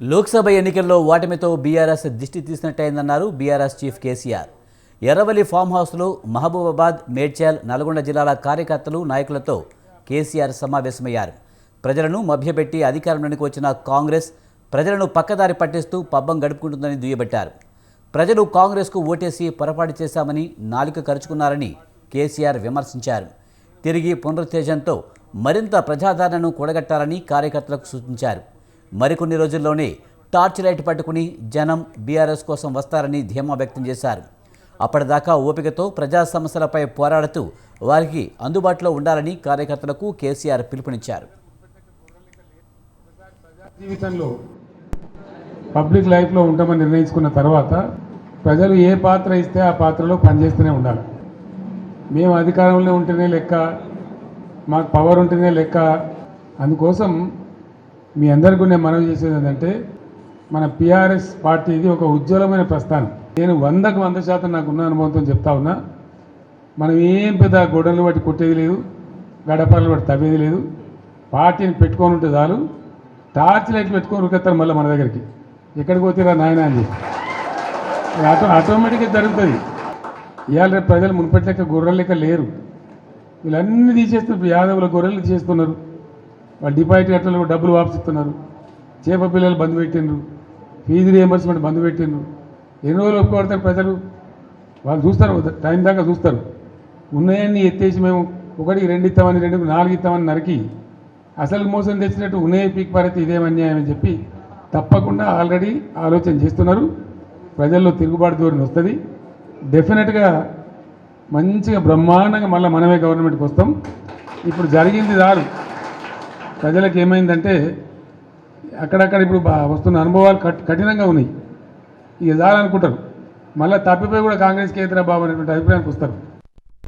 లోక్సభ ఎన్నికల్లో ఓటమితో బీఆర్ఎస్ దిష్టి తీసినట్టయిందన్నారు BRS chief KCR. Erravalli farm హౌస్లో మహబూబాబాద్ మేడ్చల్ నల్గొండ జిల్లాల కార్యకర్తలు నాయకులతో కేసీఆర్ సమావేశమయ్యారు. ప్రజలను మభ్యపెట్టి అధికారంలోనికి వచ్చిన కాంగ్రెస్ ప్రజలను పక్కదారి పట్టిస్తూ పబ్బం గడుపుకుంటుందని దుయ్యబట్టారు. ప్రజలు కాంగ్రెస్కు ఓటేసి పొరపాటు చేశామని నాలుక కరుచుకున్నారని కేసీఆర్ విమర్శించారు. తిరిగి పునరుత్తేజంతో మరింత ప్రజాదరణను కూడగట్టాలని కార్యకర్తలకు సూచించారు. మరికొన్ని రోజుల్లోనే టార్చ్ లైట్ పట్టుకుని జనం బీఆర్ఎస్ కోసం వస్తారని ధీమా వ్యక్తం చేశారు. అప్పటిదాకా ఓపికతో ప్రజా సమస్యలపై పోరాడుతూ వారికి అందుబాటులో ఉండాలని కార్యకర్తలకు కేసీఆర్ పిలుపునిచ్చారు. జీవితంలో పబ్లిక్ లైఫ్లో ఉంటామని నిర్ణయించుకున్న తర్వాత ప్రజలు ఏ పాత్ర ఇస్తే ఆ పాత్రలో పనిచేస్తూనే ఉండాలి. మేము అధికారంలో ఉంటేనే లెక్క మాకు పవర్ ఉంటేనే లెక్క. అందుకోసం మీ అందరికీ నేను మనవి చేసేది ఏంటంటే మన పిఆర్ఎస్ పార్టీది ఒక ఉజ్వలమైన ప్రస్థానం. నేను వందకు వంద శాతం నాకున్న అనుభవంతో చెప్తా ఉన్నా మనం ఏం పెద్ద గొడవలు బట్టి కొట్టేది లేదు గడపలు బట్టి తవ్వేది లేదు. పార్టీని పెట్టుకొని ఉంటే చాలు టార్చ్ లైట్ పెట్టుకొని ఉరికెత్తారు మళ్ళీ మన దగ్గరికి. ఎక్కడికి పోతేరా నాయన అని చెప్పి. ఆటో ఆటోమేటిక్గా జరుగుతుంది. ఇవాళ రేపు ప్రజలు మునుపటి లెక్క గొర్రెలు లెక్క లేరు. వీళ్ళన్నీ తీసేస్తున్నారు యాదవుల గొర్రెలు తీసేస్తున్నారు. వాళ్ళు డిపాజిట్ కట్టలు డబ్బులు వాపసిస్తున్నారు చేప పిల్లలు బంద్ పెట్టిండ్రు. ఫీజు రియంబర్స్మెంట్ బంద్ పెట్టిండ్రు. ఎన్ని రోజులు ఒప్పుకోబడతారు ప్రజలు. వాళ్ళు చూస్తారు టైం దాకా చూస్తారు. ఉన్నాయన్ని ఎత్తేసి మేము ఒకటి రెండు ఇస్తామని రెండు నాలుగు ఇస్తామని నరికి అసలు మోసం తెచ్చినట్టు ఉన్నాయి పీక్ పరిస్థితి ఇదేం అన్యాయం అని చెప్పి తప్పకుండా ఆల్రెడీ ఆలోచన చేస్తున్నారు. ప్రజల్లో తిరుగుబాటు ధోరణి వస్తుంది. డెఫినెట్గా మంచిగా బ్రహ్మాండంగా మళ్ళీ మనమే గవర్నమెంట్కి వస్తాం. ఇప్పుడు జరిగింది దారు ప్రజలకు ఏమైందంటే అక్కడక్కడ ఇప్పుడు బా- వస్తున్న అనుభవాలు కట్ కఠినంగా ఉన్నాయి. ఇక చాలనుకుంటారు మళ్ళీ తప్పిపోయి కూడా కాంగ్రెస్కి ఎదురా బాబు అనేటువంటి అభిప్రాయానికి వస్తారు.